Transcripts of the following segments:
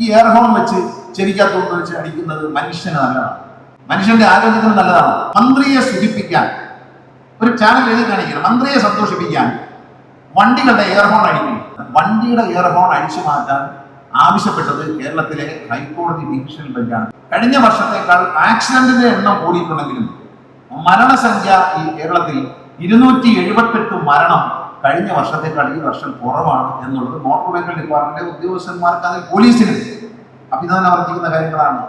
ഈ air horn വെച്ച് ചെവിക്കകത്തോട്ട് വെച്ച് അടിക്കുന്നത് മനുഷ്യന് നല്ലതാണ് മനുഷ്യന്റെ ആരോഗ്യത്തിന് നല്ലതാണ്. മന്ത്രിയെ സുഖിപ്പിക്കാൻ ഒരു ചാനൽ എഴുതി കാണിക്കണം. മന്ത്രിയെ സന്തോഷിപ്പിക്കാൻ വണ്ടികളുടെ എയർ ഹോൺ അടിക്കും വണ്ടിയുടെ എയർ ഹോൺ അടിച്ചു മാറ്റാൻ ആവശ്യപ്പെട്ടത് കേരളത്തിലെ ഹൈക്കോടതി ഡിവിഷൻ ബെഞ്ചാണ്. കഴിഞ്ഞ വർഷത്തേക്കാൾ ആക്സിഡന്റിന്റെ എണ്ണം കൂടിയിട്ടുണ്ടെങ്കിലും മരണസംഖ്യ ഈ കേരളത്തിൽ ഇരുന്നൂറ്റി എഴുപത്തെട്ട് മരണം കഴിഞ്ഞ വർഷത്തേക്കാൾ ഈ വർഷം കുറവാണ് എന്നുള്ളത് മോട്ടോർ വെഹിക്കിൾ ഡിപ്പാർട്ട്മെന്റ് ഉദ്യോഗസ്ഥന്മാർക്ക് അതിൽ പോലീസിന് അഭിനന്ദനം അർഹിക്കുന്ന കാര്യങ്ങളാണ്.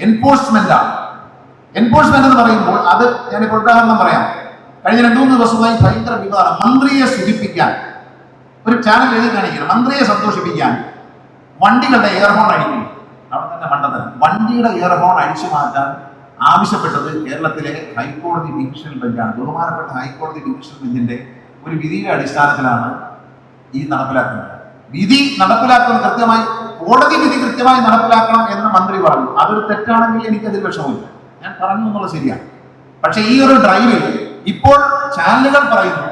എൻഫോഴ്സ്മെന്റ് ആണ്. എൻഫോഴ്സ്മെന്റ് എന്ന് പറയുമ്പോൾ അത് ഞാനിപ്പോൾ ഉദാഹരണം പറയാം. കഴിഞ്ഞ രണ്ടു മൂന്ന് ദിവസമായി ഭയങ്കര വിവാദം മന്ത്രിയെ സുഖിപ്പിക്കാൻ ഒരു ചാനൽ എഴുതി കാണിക്കണം. മന്ത്രിയെ സന്തോഷിപ്പിക്കാൻ വണ്ടികളുടെ എയർഹോൺ അടിക്കും. അവിടെ തന്നെ മണ്ടത്തരം. വണ്ടിയുടെ എയർഹോൺ അഴിച്ചു മാറ്റാൻ ആവശ്യപ്പെട്ടത് കേരളത്തിലെ ഹൈക്കോടതി ഡിവിഷൻ ബെഞ്ചാണ്. ബഹുമാനപ്പെട്ട ഹൈക്കോടതി ഡിവിഷൻ ബെഞ്ചിന്റെ ഒരു വിധിയുടെ അടിസ്ഥാനത്തിലാണ് ഈ നടപ്പിലാക്കുന്നത്. വിധി നടപ്പിലാക്കുന്നത് കൃത്യമായി കോടതി വിധി കൃത്യമായി നടപ്പിലാക്കണം എന്ന് മന്ത്രി പറഞ്ഞു. അതൊരു തെറ്റാണെങ്കിൽ എനിക്ക് അതിൽ വിഷമമില്ല. ഞാൻ പറഞ്ഞു എന്നുള്ളത് ശരിയാണ്. പക്ഷേ ഈ ഒരു ഡ്രൈവിൽ ഇപ്പോൾ ചാനലുകൾ പറയുന്നു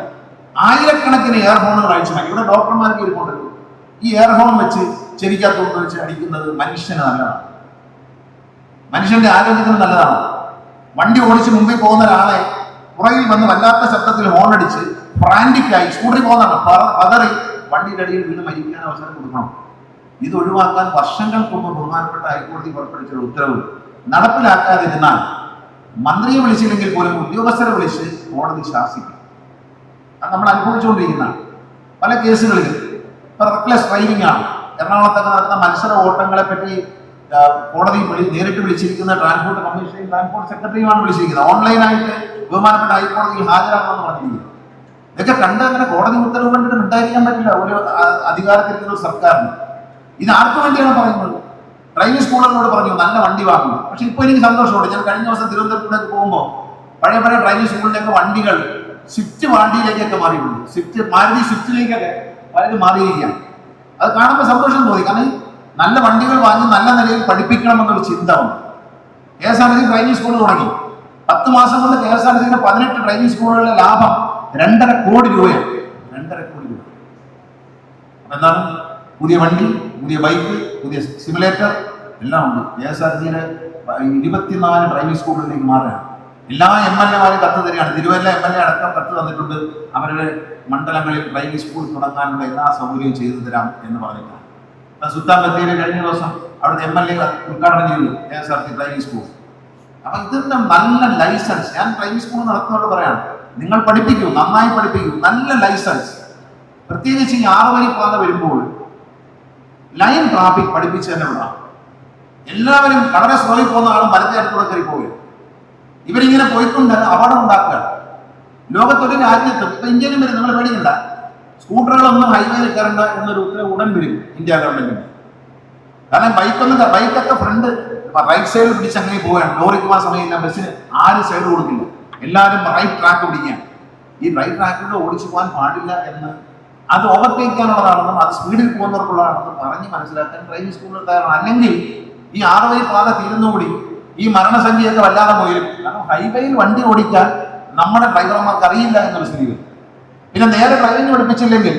ആയിരക്കണക്കിന് എയർ ഹോണുകൾ അയച്ചു മാറ്റി. ഇവിടെ ഡോക്ടർമാർക്ക് ഇരിപ്പുണ്ടല്ലോ. ഈ എയർ ഹോൺ വെച്ച് ചെവിക്കകത്തോട്ട് വെച്ച് അടിക്കുന്നത് മനുഷ്യന് നല്ലതാണ്. മനുഷ്യന്റെ ആരോഗ്യത്തിന് നല്ലതാണ്. വണ്ടി ഓടിച്ച് മുമ്പിൽ പോകുന്ന ഒരാളെ പുറകിൽ വന്ന് വല്ലാത്ത ശബ്ദത്തിൽ ഹോൺ അടിച്ച് ഫ്രാന്റിക്കായി സ്കൂട്ടറിൽ പോകുന്നതാണ് പ- പതറി വണ്ടിയുടെ അടിയിൽ വീണ് മരിക്കാൻ അവസരം കൊടുക്കണം. ഇത് ഒഴിവാക്കാൻ വർഷങ്ങൾക്ക് മുമ്പ് ബഹുമാനപ്പെട്ട ഹൈക്കോടതി പുറപ്പെടുവിച്ച ഉത്തരവ്. നടപ്പിലാക്കാതിരുന്നാൽ മന്ത്രിയെ വിളിച്ചില്ലെങ്കിൽ പോലും ഉദ്യോഗസ്ഥരെ വിളിച്ച് കോടതി ശാസിക്കും. അത് നമ്മൾ അനുഭവിച്ചുകൊണ്ടിരിക്കുന്നതാണ് പല കേസുകളിലും റെക്ലെസ് ഡ്രൈവിംഗ് ആണ്. എറണാകുളത്തൊക്കെ നടക്കുന്ന മത്സര ഓട്ടങ്ങളെ പറ്റി കോടതി വിളി നേരിട്ട് വിളിച്ചിരിക്കുന്ന ട്രാൻസ്പോർട്ട് കമ്മീഷനെയും ട്രാൻസ്പോർട്ട് സെക്രട്ടറിയുമാണ് വിളിച്ചിരിക്കുന്നത്. ഓൺലൈനായിട്ട് ബഹുമാനപ്പെട്ട ഹൈക്കോടതിയിൽ ഹാജരാകണമെന്ന് പറഞ്ഞിരിക്കുന്നത് ഇതൊക്കെ കണ്ട് അങ്ങനെ കോടതി ഉത്തരവ് കണ്ടിട്ട് മിണ്ടായിരിക്കാൻ പറ്റില്ല. ഒരു അധികാരത്തിലിരിക്കുന്ന ഒരു സർക്കാരിന്. ഇത് ആർക്കു വേണ്ടിയാണ് പറയുന്നത്? ഡ്രൈവിംഗ് സ്കൂളുകളോട് പറഞ്ഞു നല്ല വണ്ടി വാങ്ങും. പക്ഷെ ഇപ്പൊ എനിക്ക് സന്തോഷമുണ്ട്. ഞാൻ കഴിഞ്ഞ ദിവസം തിരുവനന്തപുരത്തേക്ക് പോകുമ്പോൾ പഴയ പഴയ ഡ്രൈവിംഗ് സ്കൂളിലേക്ക് വണ്ടികൾ സ്വിഫ്റ്റ് വണ്ടിയിലേക്കൊക്കെ മാറിയിട്ടുണ്ട്. സ്വിഫ്റ്റ് മാരുതി സ്വിഫ്റ്റിലേക്കൊക്കെ പലരും മാറിയിരിക്കുകയാണ്. അത് കാണുമ്പോൾ സന്തോഷം തോന്നി. കാരണം നല്ല വണ്ടികൾ വാങ്ങി നല്ല നിലയിൽ പഠിപ്പിക്കണമെന്നൊരു ചിന്ത വന്നു. K S R T C driving school തുടങ്ങി. പത്ത് മാസം കൊണ്ട് കെ എസ് പതിനെട്ട് ഡ്രൈവിംഗ് സ്കൂളുകളിലെ ലാഭം രണ്ടര കോടി രൂപയാണ്. രണ്ടര കോടി രൂപ. എന്താണ്? പുതിയ വണ്ടി പുതിയ ബൈക്ക് പുതിയ സിമുലേറ്റർ എല്ലാം ഉണ്ട്. കെ എസ് ആർ സിയുടെ ഇരുപത്തിനാല് ഡ്രൈവിംഗ് സ്കൂളിലേക്ക് മാറുകയാണ്. എല്ലാ എം എൽ എമാരും കത്ത് തരികയാണ്. തിരുവല്ല എം എൽ എ അടക്കം കത്ത് തന്നിട്ടുണ്ട്. അവരുടെ മണ്ഡലങ്ങളിൽ ഡ്രൈവിംഗ് സ്കൂൾ തുടങ്ങാനുള്ള എല്ലാ സൗകര്യവും ചെയ്തു തരാം എന്ന് പറഞ്ഞിട്ടാണ്. സുൽത്താൻ ബത്തേരി കഴിഞ്ഞ ദിവസം അവിടുത്തെ എം എൽ എ ഉദ്ഘാടനം ചെയ്തു K S R C driving school അപ്പൊ ഇതിന്റെ നല്ല ലൈസൻസ് ഞാൻ പ്രൈമറി സ്കൂൾ നടത്തുന്നവരോട് പറയാണ് നിങ്ങൾ പഠിപ്പിക്കൂ നന്നായി പഠിപ്പിക്കൂ നല്ല ലൈസൻസ് പ്രത്യേകിച്ച് ഈ ആറ് വരി പാത വരുമ്പോൾ ലൈൻ ട്രാഫിക് പഠിപ്പിച്ചു തന്നെ വിടാം എല്ലാവരും വളരെ സ്ലോയിൽ പോകുന്ന ആളും വലത്തെ അടുത്തൂടെ കയറി പോകും ഇവരിങ്ങനെ പോയിക്കൊണ്ട് അപകടം ഉണ്ടാക്കുക ലോകത്തൊരു രാജ്യത്ത് ഇപ്പൊ ഇന്ത്യയിലും വരും നിങ്ങൾ പേടിക്കണ്ട. സ്കൂട്ടറുകളൊന്നും ഹൈവേയിൽ കയറണ്ട എന്നൊരു ഉത്തരവ് ഉടൻ വരും ഇന്ത്യ ഗവൺമെന്റിന് കാരണം ബൈക്കൊന്നും ബൈക്കൊക്കെ ഫ്രണ്ട് റൈറ്റ് സൈഡിൽ പിടിച്ച് അങ്ങനെ പോവുകയാണ്. ലോറിക്ക് പോകാൻ സമയമില്ല ബസ്സിന് ആരും സൈഡ് കൊടുക്കില്ല. എല്ലാവരും റൈറ്റ് ട്രാക്ക് പിടിക്കുകയാണ് ഈ റൈറ്റ് ട്രാക്കിലൂടെ ഓടിച്ചു പോകാൻ പാടില്ല എന്ന് അത് ഓവർടേക്കാനുള്ളതാണെന്നും അത് സ്പീഡിൽ പോകുന്നവർക്കുള്ളതാണെന്നും പറഞ്ഞ് മനസ്സിലാക്കാൻ ഡ്രൈവിംഗ് സ്കൂളിൽ തയ്യാറാണ്. അല്ലെങ്കിൽ ഈ ആറ് വഴി പാത തീരുന്നുകൂടി ഈ മരണസംഖ്യയൊക്കെ വല്ലാതെ പോയി കാരണം ഹൈവേയിൽ വണ്ടി ഓടിക്കാൻ നമ്മുടെ ഡ്രൈവർമാർക്ക് അറിയില്ല എന്നൊരു സ്ഥിതി വരും പിന്നെ നേരെ ഡ്രൈവിംഗ് പഠിപ്പിച്ചില്ലെങ്കിൽ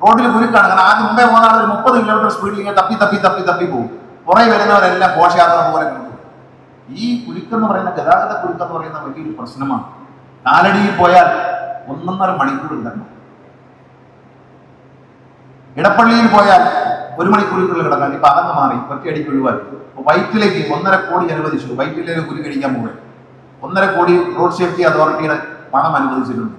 റോഡിൽ കുരുക്കാണ്. കാരണം ആദ്യം മുമ്പേ ആൾ ഒരു മുപ്പത് കിലോമീറ്റർ സ്പീഡിൽ ഇങ്ങനെ തപ്പി തപ്പി തപ്പി തപ്പി പോകും. പുറകെ വരുന്നവരെല്ലാം ഘോഷയാത്ര പോലെ കണ്ടു. ഈ കുരുക്കെന്ന് പറയുന്ന ഗതാഗത കുരുക്കെന്ന് പറയുന്ന വലിയൊരു പ്രശ്നമാണ്. കാലടിയിൽ പോയാൽ ഒന്നൊന്നര മണിക്കൂർ കിടക്കണം. ഇടപ്പള്ളിയിൽ പോയാൽ ഒരു മണിക്കൂറിനുള്ളിൽ കിടക്കാൻ ഇപ്പൊ അകന്ന് മാറി ഒറ്റയടിക്ക് ഇപ്പൊ വൈറ്റിലേക്ക് ഒന്നര കോടി അനുവദിച്ചു. വൈറ്റിലേക്ക് കുരു കഴിക്കാൻ പോകെ ഒന്നര കോടി റോഡ് സേഫ്റ്റി അതോറിറ്റിയുടെ പണം അനുവദിച്ചിട്ടുണ്ട്.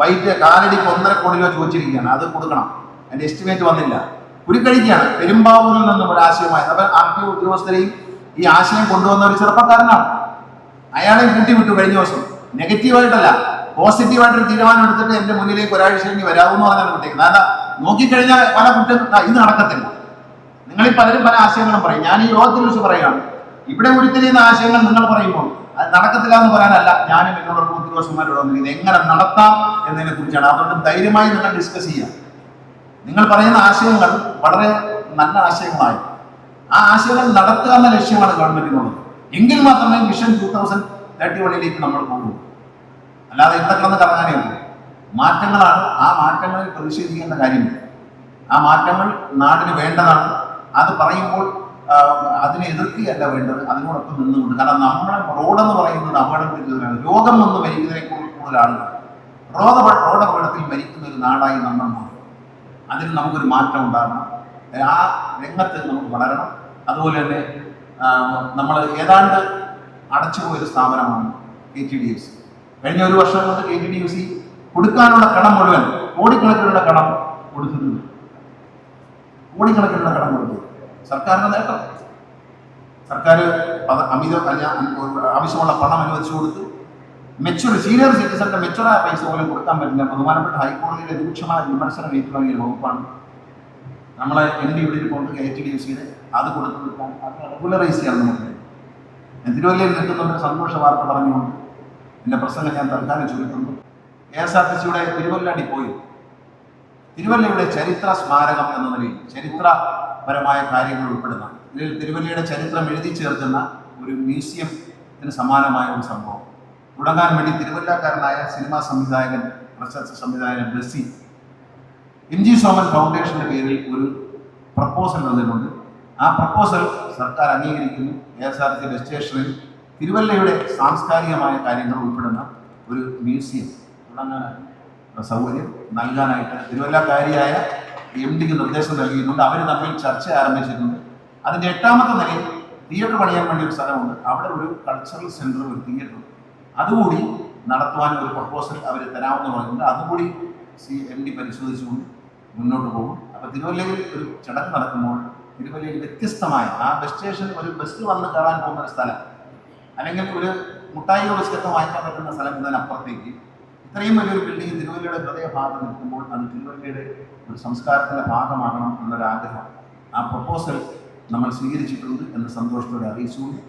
വൈറ്റ് കാലടിക്ക് ഒന്നര കോടി രൂപ ചോദിച്ചിരിക്കുകയാണ്. അത് കൊടുക്കണം. അതിന്റെ എസ്റ്റിമേറ്റ് വന്നില്ല. കുരുക്കഴിക്കുകയാണ് പെരുമ്പാവൂരിൽ നിന്നും ഒരു ആശയമായത് അവർ ആർ ടി ഉദ്യോഗസ്ഥരെയും ഈ ആശയം കൊണ്ടുവന്ന ഒരു ചെറുപ്പക്കാരനാണ്. അയാളെ കൂട്ടി വിട്ടു കഴിഞ്ഞ ദിവസം. നെഗറ്റീവായിട്ടല്ല പോസിറ്റീവായിട്ടൊരു തീരുമാനം എടുത്തിട്ട് എന്റെ മുന്നിലേക്ക് ഒരാഴ്ച കഴിഞ്ഞ് വരാമെന്ന് പറഞ്ഞാണ് വിട്ടേക്കുന്നത് അതാ നോക്കിക്കഴിഞ്ഞാൽ പല കുറ്റം ഇത് നടക്കത്തില്ല. നിങ്ങളിൽ പലരും പല ആശയങ്ങളും പറയും. ഞാൻ ഈ യോഗത്തിൽ വെച്ച് പറയുകയാണ്. ഇവിടെ ഉരുത്തിരിയുന്ന ആശയങ്ങൾ നിങ്ങൾ പറയുമ്പോൾ അത് നടക്കത്തില്ല എന്ന് പറയാനല്ല ഞാനും എന്നോടൊപ്പം ഉദ്യോഗസ്ഥന്മാരോട് വന്നിരിക്കുന്നത് എങ്ങനെ നടത്താം എന്നതിനെ കുറിച്ചാണ്. അതുകൊണ്ട് ധൈര്യമായി നിങ്ങൾ ഡിസ്കസ് ചെയ്യാം നിങ്ങൾ പറയുന്ന ആശയങ്ങൾ വളരെ നല്ല ആശയങ്ങളായി. ആ ആശയങ്ങൾ നടത്തുക എന്ന ലക്ഷ്യമാണ് ഗവൺമെന്റിനുള്ളത്. എങ്കിൽ മാത്രമേ മിഷൻ ടൂ തൗസൻഡ് തേർട്ടി വണ്ണിലേക്ക് നമ്മൾ പോകൂ അല്ലാതെ ഇവിടെ കിടന്ന് കറങ്ങാനേ ഉള്ളൂ മാറ്റങ്ങളാണ് ആ മാറ്റങ്ങളിൽ പ്രതിഷേധിക്കേണ്ട കാര്യമില്ല. ആ മാറ്റങ്ങൾ നാടിന് വേണ്ടതാണ്. അത് പറയുമ്പോൾ അതിനെ എതിർക്കുകയല്ല വേണ്ടത്. അതിനോടൊപ്പം നിന്നുകൊണ്ട്. കാരണം നമ്മുടെ റോഡെന്ന് പറയുന്നത് അപകടത്തിലാണ് രോഗം വന്ന് മരിക്കുന്നതിനെ കൂടുതൽ ആളുകൾ റോഡ് റോഡപകടത്തിൽ മരിക്കുന്ന ഒരു നാടായി നമ്മൾ മാറും. അതിൽ നമുക്കൊരു മാറ്റം ഉണ്ടാകണം. ആ രംഗത്ത് നമുക്ക് വളരണം. അതുപോലെ തന്നെ നമ്മൾ ഏതാണ്ട് അടച്ചുപോയൊരു സ്ഥാപനമാണ് K T D F C കഴിഞ്ഞ ഒരു വർഷം കൊണ്ട് K T D F C കൊടുക്കാനുള്ള കടം മുഴുവൻ കോടിക്കണക്കിനുള്ള കടം കൊടുക്കുന്നുണ്ട് കോടിക്കണക്കിനുള്ള കടം കൊടുത്തു. സർക്കാരിന്റെ നേട്ടം. സർക്കാർ അമിത ആവശ്യമുള്ള പണം അനുവദിച്ചു കൊടുത്തു മെച്ചുവർ സീനിയർ സിറ്റിസന്റെ മെച്ചൂറായ പൈസ പോലും കൊടുക്കാൻ പറ്റില്ല. ബഹുമാനപ്പെട്ട ഹൈക്കോടതിയുടെ രൂക്ഷമായ വിമർശനം ഏറ്റുവാങ്ങിയ വകുപ്പാണ്. നമ്മളെ എം ഡി ഇവിടെ കൊണ്ട് ടി ഡി എഫ് സിയുടെ അത് കൊടുത്തു അത് റെഗുലറൈസ് ചെയ്യാൻ നമുക്ക്. തിരുവല്ലയിൽ നിൽക്കുന്ന ഒരു സന്തോഷ വാർത്ത പറഞ്ഞുകൊണ്ട് എന്റെ പ്രസംഗം ഞാൻ തൽക്കാലം ചുരുക്കുന്നു. കെ എസ് ആർ ടി സിയുടെ തിരുവല്ല പോയി. തിരുവല്ലയുടെ ചരിത്ര സ്മാരകം എന്ന നിലയിൽ ചരിത്രപരമായ കാര്യങ്ങൾ ഉൾപ്പെടുന്ന ഇതിൽ തിരുവല്ലയുടെ ചരിത്രം എഴുതി ചേർക്കുന്ന ഒരു മ്യൂസിയത്തിന് സമാനമായ ഒരു സംഭവം. തുടങ്ങാൻ വേണ്ടി തിരുവല്ലക്കാരനായ സിനിമാ സംവിധായകൻ പ്രശസ്ത സംവിധായകൻ ബ്ലസ്സി എം ജി സോമൻ ഫൗണ്ടേഷന്റെ പേരിൽ ഒരു പ്രപ്പോസൽ വന്നിട്ടുണ്ട്. ആ പ്രപ്പോസൽ സർക്കാർ അംഗീകരിക്കുന്നു. K S R T bus സ്റ്റേഷനിൽ തിരുവല്ലയുടെ സാംസ്കാരികമായ കാര്യങ്ങൾ ഉൾപ്പെടുന്ന ഒരു മ്യൂസിയം. തുടങ്ങാൻ സൗകര്യം. നൽകാനായിട്ട് തിരുവല്ലക്കാരിയായ എം ഡിക്ക് നിർദ്ദേശം നൽകിയിട്ടുണ്ട്. അവർ തമ്മിൽ ചർച്ച ആരംഭിച്ചിട്ടുണ്ട്. അതിന്റെ എട്ടാമത്തെ നിലയിൽ തിയേറ്റർ പണിയാൻ വേണ്ടി ഒരു സ്ഥലമുണ്ട്. അവിടെ ഒരു കൾച്ചറൽ സെന്റർ ഒരു തിയേറ്റർ. അതുകൂടി നടത്തുവാൻ ഒരു പ്രപ്പോസൽ അവർ തരാമെന്ന് പറഞ്ഞിട്ടുണ്ട്. അതുകൂടി സി എം ഡി പരിശോധിച്ചുകൊണ്ട് മുന്നോട്ട് പോകും. അപ്പോൾ തിരുവല്ലയിൽ ഒരു ചടങ്ങ് നടക്കുമ്പോൾ തിരുവല്ലയിൽ വ്യത്യസ്തമായ ആ ബസ് സ്റ്റേഷൻ ഒരു ബസ് വന്ന് കയറാൻ പോകുന്ന ഒരു സ്ഥലം അല്ലെങ്കിൽ ഒരു മുട്ടായി ബിസ്ക്കറ്റ് വാങ്ങിക്കാൻ പറ്റുന്ന സ്ഥലം എന്നതിനപ്പുറത്തേക്ക് ഇത്രയും വലിയൊരു ബിൽഡിംഗ് തിരുവല്ലയുടെ ഹൃദയഭാഗത്ത് നിൽക്കുമ്പോൾ അത് തിരുവല്ലയുടെ ഒരു സംസ്കാരത്തിന്റെ ഭാഗമാകണം എന്നൊരാഗ്രഹം. ആ പ്രപ്പോസൽ നമ്മൾ സ്വീകരിച്ചിട്ടുണ്ട് എന്ന് സന്തോഷത്തോടെ അറിയിച്ചുകൊണ്ട്